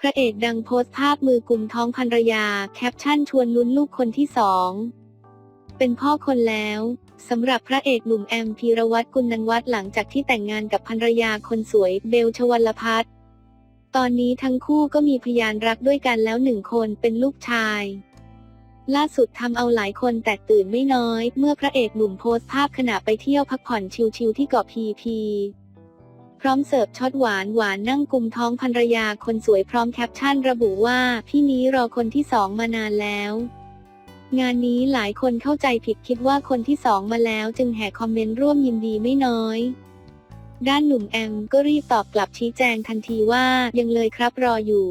พระเอกดังโพสต์ภาพมือกลุ่มท้องภรรยา แคปชั่นชวนลุ้นลูกคนที่สอง เป็นพ่อคนแล้วสำหรับพระเอกหนุ่มแอมพีรวัตรกุลนันวัฒน์หลังจากที่แต่งงานกับภรรยาคนสวยเบลชวัลพัฒน์ตอนนี้ทั้งคู่ก็มีพยานรักด้วยกันแล้วหนึ่งคนเป็นลูกชาย ล่าสุดทำเอาหลายคนแตกตื่นไม่น้อย เมื่อพระเอกหนุ่มโพสต์ภาพขณะไปเที่ยวพักผ่อนชิลๆที่เกาะพีพี พร้อมเสิร์ฟช็อตหวานหวานนั่งกุมท้องภรรยาคนสวยพร้อมแคปชั่นระบุว่าพี่นี้รอคนที่สองมานานแล้ว งานนี้หลายคนเข้าใจผิดคิดว่าคนที่สองมาแล้วจึงแห่คอมเมนต์ร่วมยินดีไม่น้อย ด้านหนุ่มแอมก็รีบตอบกลับชี้แจงทันทีว่ายังเลยครับรออยู่